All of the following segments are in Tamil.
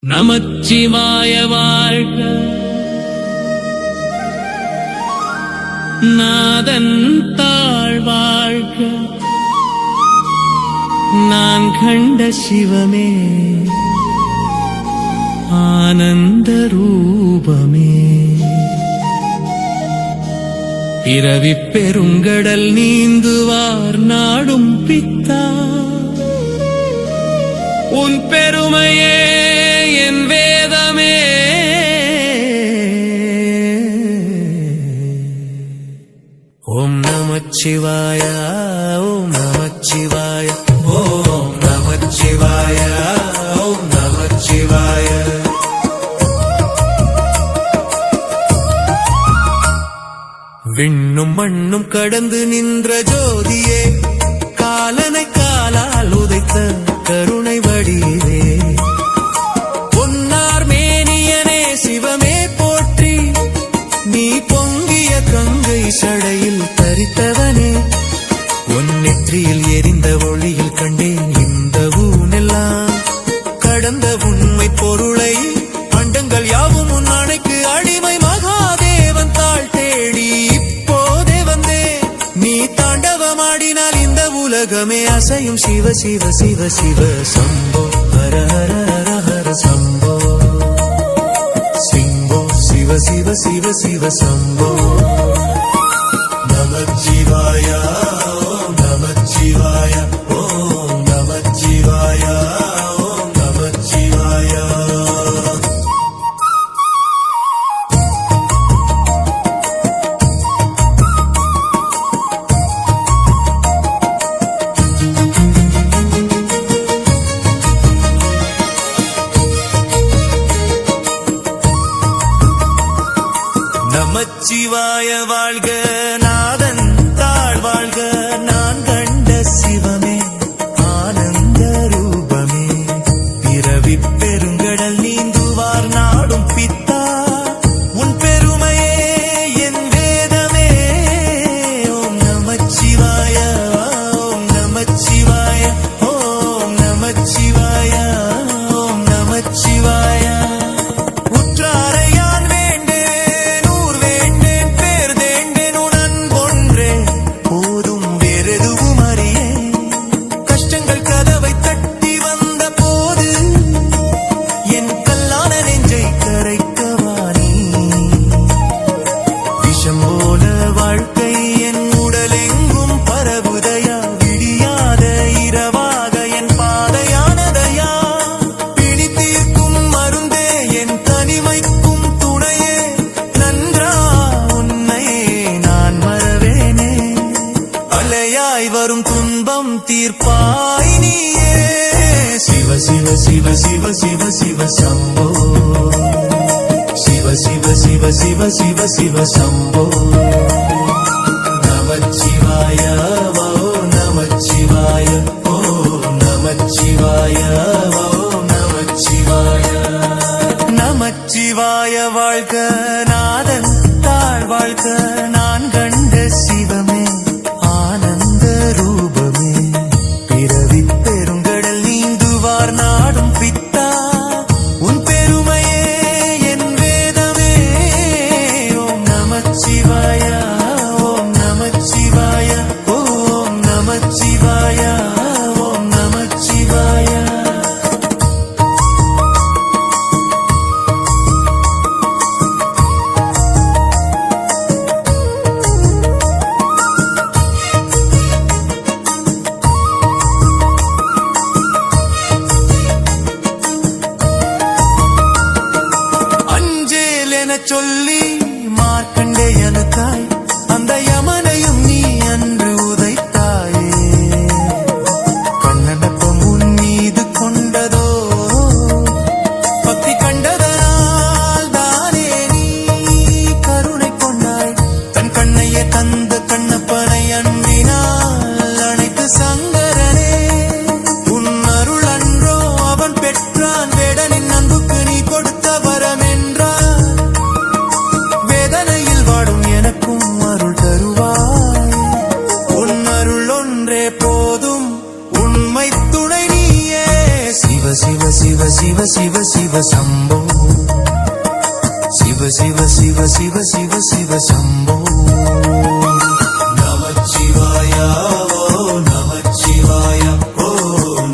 நமச்சிவாய வாழ்க. நாதன் தாழ் வாழ்க. நான் கண்ட சிவமே ஆனந்த ரூபமே. பிறவிப் பெருங்கடல் நீந்துவார் நாடும் பித்தா. உன் பெருமையே ஓம் நமச்சிவாய ஓம் நமச்சிவாய ஓம் நமச்சிவாய ஓம் நமச்சிவாய விண்ணும் மண்ணும் கடந்து நின்ற ஜோதியே காலனை காலால் உதைத்த கரு தரித்தவனே உன் நெற்றியில் எரிந்த ஒளியில் கண்டேன் இந்த ஊனெல்லாம். கடந்த உண்மை பொருளை அண்டங்கள் யாவும் உன் அணைக்கு அடிமை மகாதேவன் தாழ் தேடி இப்போதே வந்தே. நீ தாண்டவமாடினால் இந்த உலகமே அசையும். சிவ சிவ சிவ சிவ சம்போ ஹர ஹர ஹர ஹர சம்போ. சிம்போ சிவ சிவ சிவ சிவ சம்போ. நமச்சிவாய வாழ்க. சிவ சிவ சிவ சிவ சிவ சம்போ. சிவ சிவ சிவ சிவ சிவ சிவ சம்போ. நமச்சிவாய ஓ நமச்சிவாய ஓ நமச்சிவாய ஓ நமச்சிவாய. நமச்சிவாய வாழ்க. சொல்லி மார்க்கண்டேயனுக்காய் சிவ சம்போ சிவ சிவ சிவ சிவ சிவ சிவ சம்போ. நமச்சிவாயா ஓ நமச்சிவாயா ஓ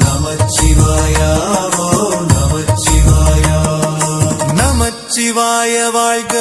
நமச்சிவாயா ஓ நமச்சிவாயா. நமச்சிவாய வாழ்க.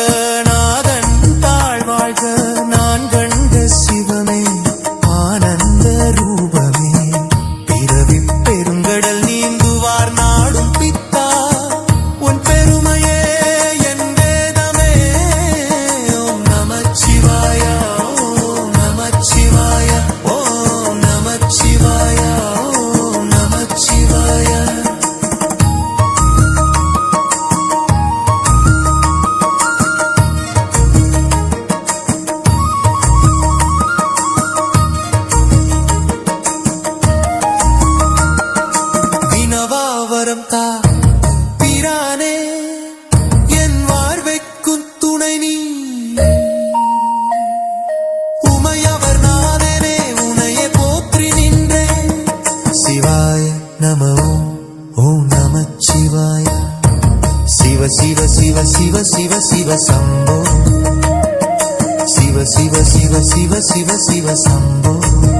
சிவ சிவ சிவ சிவ சிவ சிவ சம்போ. சிவ சிவ சிவ சிவ சிவ சிவ சம்போ.